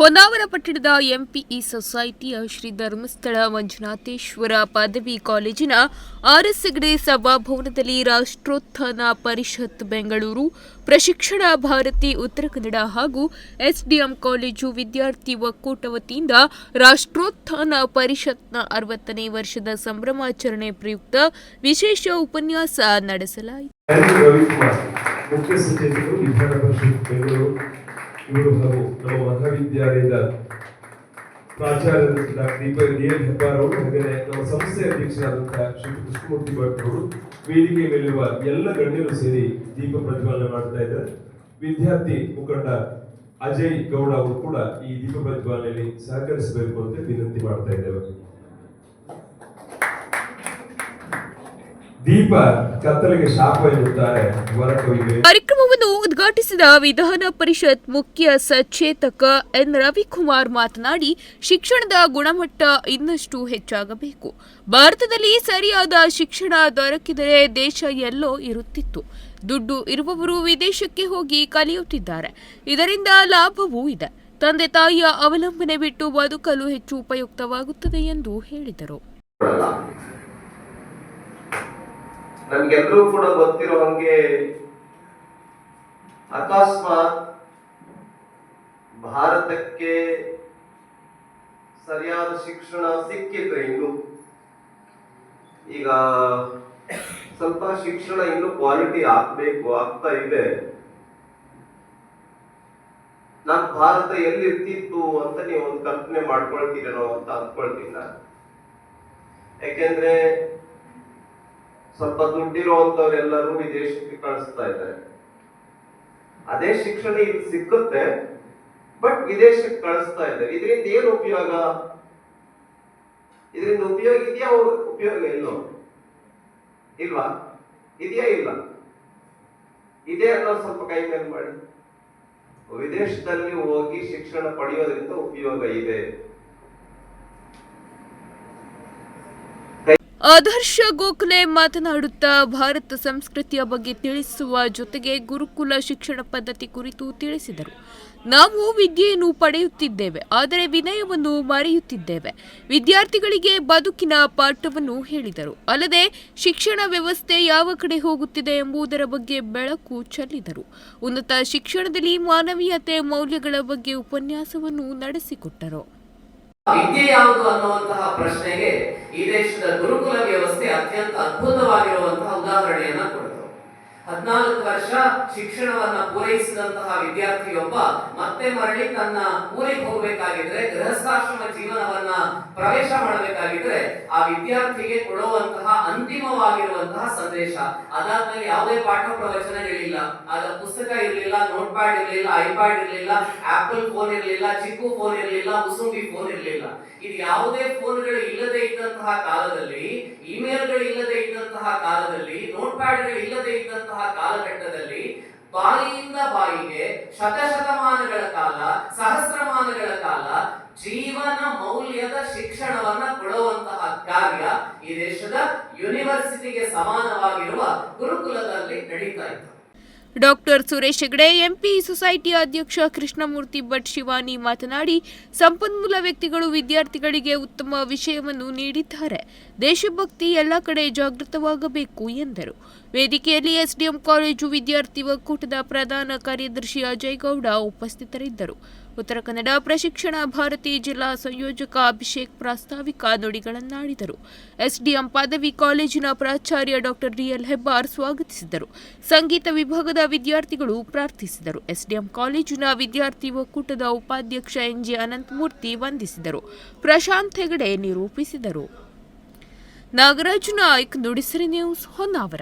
ಹೊನ್ನಾವರ ಪಟ್ಟಣದ ಎಂಪಿಇ ಸೊಸೈಟಿಯ ಶ್ರೀ ಧರ್ಮಸ್ಥಳ ಮಂಜುನಾಥೇಶ್ವರ ಪದವಿ ಕಾಲೇಜಿನ ಆರ್ಎಸ್ ಹೆಗ್ಡೆ ಸಭಾಭವನದಲ್ಲಿ ರಾಷ್ಟ್ರೋತ್ಥಾನ ಪರಿಷತ್ ಬೆಂಗಳೂರು, ಪ್ರಶಿಕ್ಷಣ ಭಾರತಿ, ಉತ್ತರ ಕನ್ನಡ ಹಾಗೂ ಎಸ್ಡಿಎಂ ಕಾಲೇಜು ವಿದ್ಯಾರ್ಥಿ ಒಕ್ಕೂಟ ವತಿಯಿಂದ ರಾಷ್ಟ್ರೋತ್ಥಾನ ಪರಿಷತ್ನ ಅರವತ್ತನೇ ವರ್ಷದ ಸಂಭ್ರಮಾಚರಣೆ ಪ್ರಯುಕ್ತ ವಿಶೇಷ ಉಪನ್ಯಾಸ ನಡೆಸಲಾಯಿತು. ಇವರು ಹಾಗೂ ನಮ್ಮ ಮಹಾವಿದ್ಯಾಲಯದ ಪ್ರಾಚಾರ್ಯರಾದ ಡಾಕ್ಟರ್ ಡಿ ಹೆಬ್ಬಾರ್ ಅವರು ಹಾಗೆಯೇ ನಮ್ಮ ಸಂಸ್ಥೆಯ ಅಧ್ಯಕ್ಷರಾದಂತಹ ಶ್ರೀ ಕೃಷ್ಣಮೂರ್ತಿ ಭಟ್ ಅವರು, ವೇದಿಕೆ ಮೇಲಿರುವ ಎಲ್ಲ ಗಣ್ಯರು ಸೇರಿ ದೀಪ ಪ್ರಜ್ವಲನೆ ಮಾಡ್ತಾ ಇದ್ದಾರೆ. ವಿದ್ಯಾರ್ಥಿ ಮುಖಂಡ ಅಜಯ್ ಗೌಡ ಅವರು ಕೂಡ ಈ ದೀಪ ಪ್ರಜ್ವಲನೆಯಲ್ಲಿ ಸಹಕರಿಸಬೇಕು ಅಂತ ವಿನಂತಿ ಮಾಡ್ತಾ ಇದ್ದೇವೆ. ದೀಪ ಕತ್ತಲಿಗೆ ಶಾಪ ಎನ್ನುತ್ತಾರೆ ವರಕವಿಗೆ. ಉದ್ಘಾಟಿಸಿದ ವಿಧಾನ ಪರಿಷತ್ ಮುಖ್ಯ ಸಚೇತಕ ಎನ್. ರವಿಕುಮಾರ್ ಮಾತನಾಡಿ, ಶಿಕ್ಷಣದ ಗುಣಮಟ್ಟ ಇನ್ನಷ್ಟು ಹೆಚ್ಚಾಗಬೇಕು. ಭಾರತದಲ್ಲಿ ಸರಿಯಾದ ಶಿಕ್ಷಣ ದೊರಕಿದರೆ ದೇಶ ಎಲ್ಲೋ ಇರುತ್ತಿತ್ತು. ದುಡ್ಡು ಇರುವವರು ವಿದೇಶಕ್ಕೆ ಹೋಗಿ ಕಲಿಯುತ್ತಿದ್ದಾರೆ. ಇದರಿಂದ ಲಾಭವೂ ಇದೆ. ತಂದೆ ತಾಯಿಯ ಅವಲಂಬನೆ ಬಿಟ್ಟು ಬದುಕಲು ಹೆಚ್ಚು ಉಪಯುಕ್ತವಾಗುತ್ತದೆ ಎಂದು ಹೇಳಿದರು. ನಮ್ಗೆಲ್ಲರೂ ಕೂಡ ಗೊತ್ತಿರೋ ಹಂಗೆ ಅಕಸ್ಮಾತ್ ಭಾರತಕ್ಕೆ ಸರಿಯಾದ ಶಿಕ್ಷಣ ಸಿಕ್ಕಿದ್ರೆ ಇನ್ನು ಈಗ ಸ್ವಲ್ಪ ಶಿಕ್ಷಣ ಇನ್ನು ಕ್ವಾಲಿಟಿ ಆಗ್ಬೇಕು ಆಗ್ತಾ ಇದೆ. ನಾನ್ ಭಾರತ ಎಲ್ಲಿರ್ತಿತ್ತು ಅಂತ ನೀವು ಒಂದು ಕಲ್ಪನೆ ಮಾಡ್ಕೊಳ್ತೀರೇನೋ ಅಂತ ಅಂದ್ಕೊಳ್ತೀನಿ ನಾನು. ಯಾಕೆಂದ್ರೆ ಸ್ವಲ್ಪ ದುಡ್ಡಿರುವಂತವ್ರೆಲ್ಲರೂ ವಿದೇಶಕ್ಕೆ ಕಳಿಸ್ತಾ ಇದ್ದಾರೆ. ಅದೇ ಶಿಕ್ಷಣ ಇಲ್ಲಿ ಸಿಕ್ಕುತ್ತೆ ಬಟ್ ವಿದೇಶಕ್ಕೆ ಕಳಿಸ್ತಾ ಇದ್ದಾರೆ. ಇದರಿಂದ ಏನು ಉಪಯೋಗ? ಇದರಿಂದ ಉಪಯೋಗ ಇದೆಯಾ ಉಪಯೋಗ ಇಲ್ಲೋ? ಇಲ್ವಾ? ಇದೆಯಾ ಇಲ್ಲ? ಇದೆ ಅನ್ನೋ ಸ್ವಲ್ಪ ಕೈ ಮೇಲೆ ಮಾಡಿ. ವಿದೇಶದಲ್ಲಿ ಹೋಗಿ ಶಿಕ್ಷಣ ಪಡೆಯೋದ್ರಿಂದ ಉಪಯೋಗ ಇದೆ. ಆದರ್ಶ ಗೋಖಲೆ ಮಾತನಾಡುತ್ತಾ ಭಾರತ ಸಂಸ್ಕೃತಿಯ ಬಗ್ಗೆ ತಿಳಿಸುವ ಜೊತೆಗೆ ಗುರುಕುಲ ಶಿಕ್ಷಣ ಪದ್ಧತಿ ಕುರಿತು ತಿಳಿಸಿದರು. ನಾವು ವಿದ್ಯೆಯನ್ನು ಪಡೆಯುತ್ತಿದ್ದೇವೆ, ಆದರೆ ವಿನಯವನ್ನು ಮರೆಯುತ್ತಿದ್ದೇವೆ. ವಿದ್ಯಾರ್ಥಿಗಳಿಗೆ ಬದುಕಿನ ಪಾಠವನ್ನು ಹೇಳಿದರು. ಅಲ್ಲದೆ, ಶಿಕ್ಷಣ ವ್ಯವಸ್ಥೆ ಯಾವ ಕಡೆ ಹೋಗುತ್ತಿದೆ ಎಂಬುದರ ಬಗ್ಗೆ ಬೆಳಕು ಚೆಲ್ಲಿದರು. ಉನ್ನತ ಶಿಕ್ಷಣದಲ್ಲಿ ಮಾನವೀಯತೆ ಮೌಲ್ಯಗಳ ಬಗ್ಗೆ ಉಪನ್ಯಾಸವನ್ನು ನಡೆಸಿಕೊಟ್ಟರು. ವಿದ್ಯೆ ಯಾವುದು ಅನ್ನುವಂತಹ ಪ್ರಶ್ನೆಗೆ ಈ ದೇಶದ ಗುರುಕುಲ ವ್ಯವಸ್ಥೆ ಅತ್ಯಂತ ಅದ್ಭುತವಾಗಿರುವಂತಹ ಕೊಡ್ತು ಹದಿನಾಲ್ಕು ವರ್ಷ ಶಿಕ್ಷಣವನ್ನ ಪೂರೈಸಿದಂತಹ ವಿದ್ಯಾರ್ಥಿಯೊಬ್ಬ ಮತ್ತೆ ಮರಳಿ ತನ್ನ ಊರಿಗೆ ಹೋಗಬೇಕಾಗಿದ್ರೆ, ಗೃಹಸ್ಥಾಶ್ರಮ ಜೀವನವನ್ನ ಪ್ರವೇಶ ಮಾಡಬೇಕಾಗಿದ್ರೆ ಆ ವಿದ್ಯಾರ್ಥಿಗೆ ಕೊಡುವಂತಹ ಅಂತಿಮವಾಗಿರುವಂತಹ ಸಂದೇಶ. ಅದಾದ್ಮೇಲೆ ಯಾವುದೇ ಪಾಠ ಪ್ರವಚನಗಳಿಲ್ಲ. ಆಗ ಪುಸ್ತಕ ಇರಲಿಲ್ಲ ನೋಟ್ ಪ್ಯಾಡ್ ಇರಲಿಲ್ಲ, ಐಪ್ಯಾಡ್ ಇರಲಿಲ್ಲ ಆಪಲ್ ಫೋನ್ ಇರಲಿಲ್ಲ, ಚಿಕ್ಕು ಫೋನ್ ಇರಲಿಲ್ಲ, ಮುಸುಂಬಿ ಫೋನ್ ಇರಲಿಲ್ಲ. ಇದು ಯಾವುದೇ ಫೋನ್ಗಳು ಇಲ್ಲದೆ ಇದ್ದಂತಹ ಕಾಲದಲ್ಲಿ, ಇಮೇಲ್ಗಳು ಇಲ್ಲದೆ ಇದ್ದಂತಹ ಕಾಲದಲ್ಲಿ ನೋಟ್ ಪ್ಯಾಡ್ಗಳು ಇಲ್ಲದೆ ಇದ್ದಂತಹ ಕಾಲಘಟ್ಟದಲ್ಲಿ ಬಾಯಿಯಿಂದ ಬಾಯಿಗೆ ಶತಶತಮಾನಗಳ ಕಾಲ, ಸಹಸ್ರಮಾನಗಳ ಕಾಲ ಜೀವನ ಮೌಲ್ಯದ ಶಿಕ್ಷಣವನ್ನ ಕೊಡುವಂತಹ ಕಾರ್ಯ ಈ ದೇಶದ ಯೂನಿವರ್ಸಿಟಿಗೆ ಸಮಾನವಾಗಿರುವ ಗುರುಕುಲದಲ್ಲಿ ನಡೀತಾ ಇತ್ತು. Doctor Suresh Hegde, MP society ಅಧ್ಯಕ್ಷ ಕೃಷ್ಣಮೂರ್ತಿ ಭಟ್ ಶಿವಾನಿ ಮಾತನಾಡಿ, ಸಂಪನ್ಮೂಲ ವ್ಯಕ್ತಿಗಳು ವಿದ್ಯಾರ್ಥಿಗಳಿಗೆ ಉತ್ತಮ ವಿಷಯವನ್ನು ನೀಡಿದ್ದಾರೆ. ದೇಶಭಕ್ತಿ ಎಲ್ಲ ಕಡೆ ಜಾಗೃತವಾಗಬೇಕು ಎಂದರು. ವೇದಿಕೆಯಲ್ಲಿ ಎಸ್ಡಿಎಂ ಕಾಲೇಜು ವಿದ್ಯಾರ್ಥಿ ಒಕ್ಕೂಟದ ಪ್ರಧಾನ ಕಾರ್ಯದರ್ಶಿ ಅಜಯ್ ಗೌಡ ಉಪಸ್ಥಿತರಿದ್ದರು. ಉತ್ತರ ಕನ್ನಡ ಪ್ರಶಿಕ್ಷಣ ಭಾರತಿ ಜಿಲ್ಲಾ ಸಂಯೋಜಕ ಅಭಿಷೇಕ್ ಪ್ರಾಸ್ತಾವಿಕ ನುಡಿಗಳನ್ನಾಡಿದರು. ಎಸ್ಡಿಎಂ ಪದವಿ ಕಾಲೇಜಿನ ಪ್ರಾಚಾರ್ಯ ಡಾಕ್ಟರ್ ಡಿಎಲ್ ಹೆಬ್ಬಾರ್ ಸ್ವಾಗತಿಸಿದರು. ಸಂಗೀತ ವಿಭಾಗದ ವಿದ್ಯಾರ್ಥಿಗಳು ಪ್ರಾರ್ಥಿಸಿದರು. ಎಸ್ಡಿಎಂ ಕಾಲೇಜಿನ ವಿದ್ಯಾರ್ಥಿ ಒಕ್ಕೂಟದ ಉಪಾಧ್ಯಕ್ಷ ಎನ್ಜೆ ಅನಂತಮೂರ್ತಿ ವಂದಿಸಿದರು. ಪ್ರಶಾಂತ್ ಹೆಗಡೆ ನಿರೂಪಿಸಿದರು. ನಾಗರಾಜ್ ನಾಯ್ಕ್ ನುಡಿಸಿರಿ ನ್ಯೂಸ್ ಹೊನ್ನಾವರ.